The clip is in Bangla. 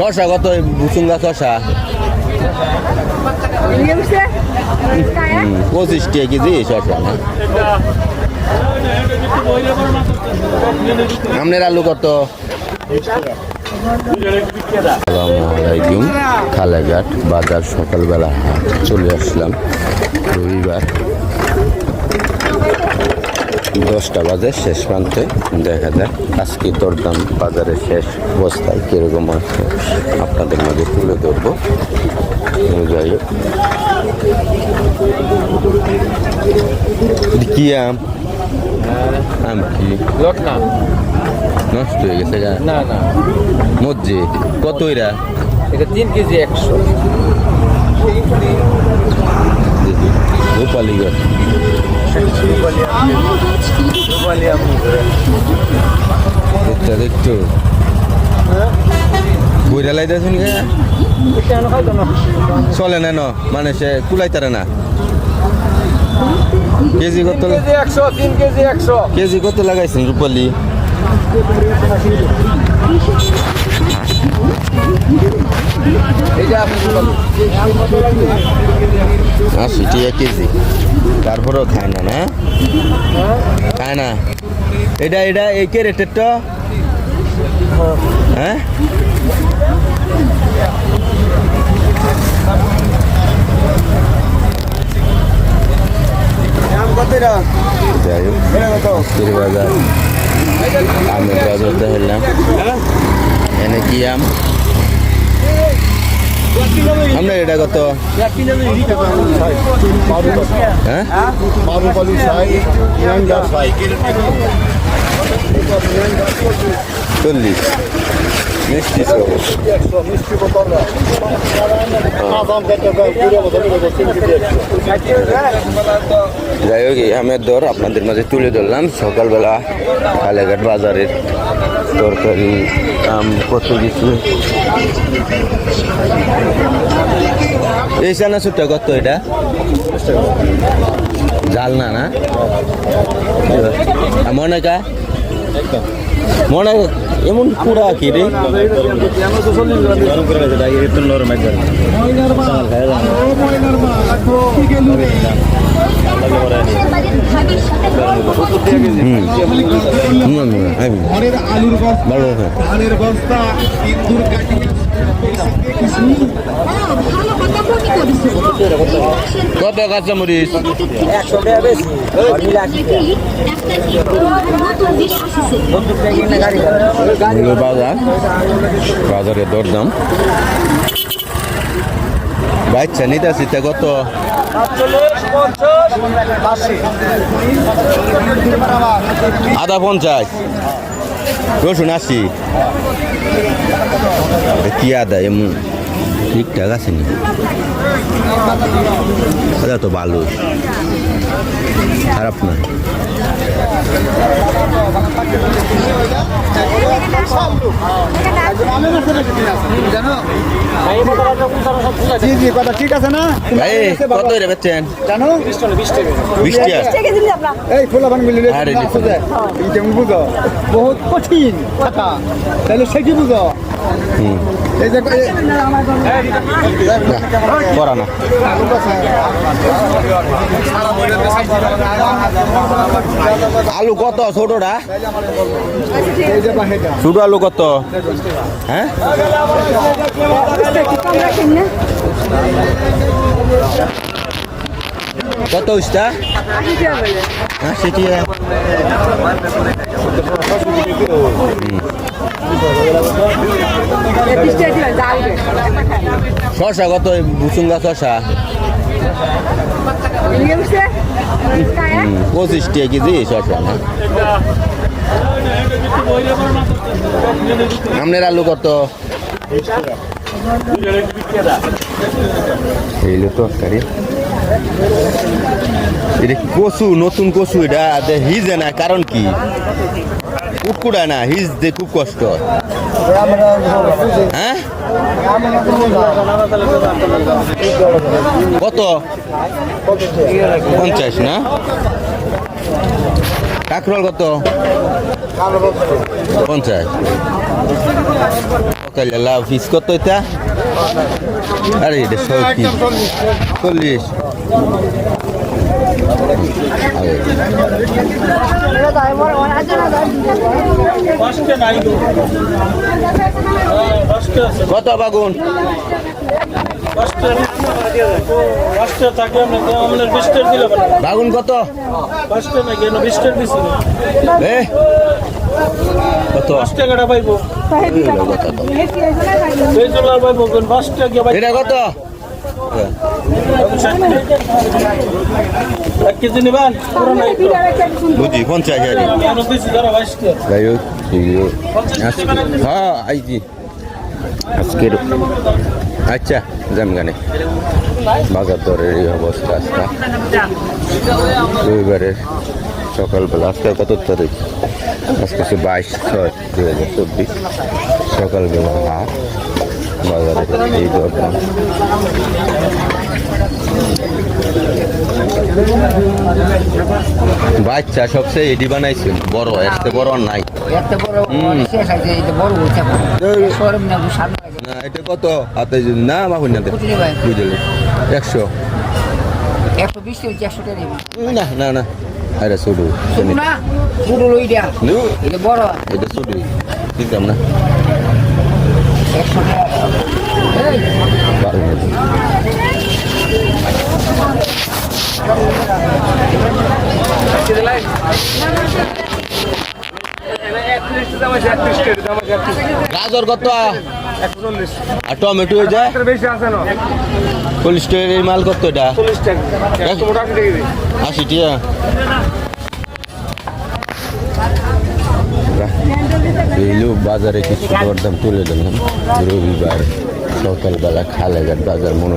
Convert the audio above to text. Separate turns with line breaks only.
শশা কত বুসুঙ্গা শশা পঁচিশ টাকা কেজি শশা না আমনের আলু কত? খালাঘাট বাজার সকালবেলা হাট। চলে আসলাম রবিবার। দশটা বাজে শেষ প্রান্তে। দেখা যাক আজকে দরদাম বাজারের শেষ অবস্থায় কীরকম আছে আপনাদের মাঝে তুলে ধরবো। যাই হোক। কি আম? আম কি? নষ্ট হয়ে গেছে
না না।
মজ্জে কত এরা?
এটা তিন কেজি একশো।
রূপালি গাছ। দেখতে দেখতো। বইরা লাইতে শুনি চলে না ন মানে সে কুলাইতারে না। কেজি কত
কেজি
কত লাগাইছেন রূপালি?
এটা আপনি
আশি টাকা কেজি। তারপরেও খায় না না? খায় না? এটা এটা, এই কে রেটের তো হ্যাঁ? যাই হোক, আজকের বাজার। দেখলাম এনে কি আম? আমরা এটা কত? হ্যাঁ? চল্লিশ। মিষ্টি যাই হোক এই আমের দর আপনাদের মাঝে তুলে ধরলাম। সকালবেলা কালেঘাট বাজারের তরকারি আম কত কিছু। এই চানাচুরটা কত এটা? জাল না না? মনে কা? মনে এমন পুরা কি রে?
আলুর বস্তা ইন্দুর কাটিয়ে
কত কাঁচামরিচ
একশো বেশি
বাজার। বাজারের দরদাম। বাচ্চা নিতে আসি কত? আধা পঞ্চাশ। রসুন আশি কি আদা এমন ঠিকঠাক আছে নি আদা তো ভালো খারাপ না
জি জি কথা ঠিক আছে না?
কত রে বেচছেন?
জানো?
বিশ টাকা।
এই খোলা বান মিলিলে
আরে
আছে যে? বুঝো। বহুত কঠিন কথা। তাহলে সেটি বুঝো?
হুম।
এই যে এই-
করা না। আলু কত ছোটটা? ছোট আলু কত? হ্যাঁ? কত উস্তা হ্যাঁ সেটি শশা কত? বুসুঙ্গা শশা পঁচিশ টাকা কেজি শশা না? আমনের আলু কত? এইলো তরকারি। এটা কচু, নতুন কচু এটা হিজে না কারণ কি? কুকুড়া না হিজ দে খুব কষ্ট। হয়। কত? পঞ্চাশ না? কাকরল কত? পঞ্চাশ। লাভ ফিস কত এটা? আরে, এটা চল্লিশ। কত বাগুন? বাগুন কত? কত? এটা কত? বুঝি, পঞ্চাশ যাই হোক হ্যাঁ আইজি আজকের আচ্ছা জামগানে বাজার দরের এই অবস্থা আজকে। রবিবারের সকালবেলা, আজকে কত তারিখ? আজকে বাইশ ছয় দুই হাজার চব্বিশ। সকালবেলা হাট বাজারে এই দরদাম বাচ্চা সবচেয়ে এডি বানাইছেন বড় একটা বড় নাই।
না
না এটা কত? হাতে না বা হইনা দে।
বুঝলি।
একশো।
একশো বিশ একশো টাকা
না না না।
না?
নু।
এটা বড়।
এটা শুধু দিতাম না
একশো টাকা এই,
বারো মিনিট গাজর কত? আর টমেটো হয়ে
আছে
চল্লিশ টাকার মাল কত এটা?
চল্লিশ টাকা।
এইলো বাজারে কিছু দরদাম তুলে দিলাম। রবিবার সকালবেলা খালেঘাট বাজার মনে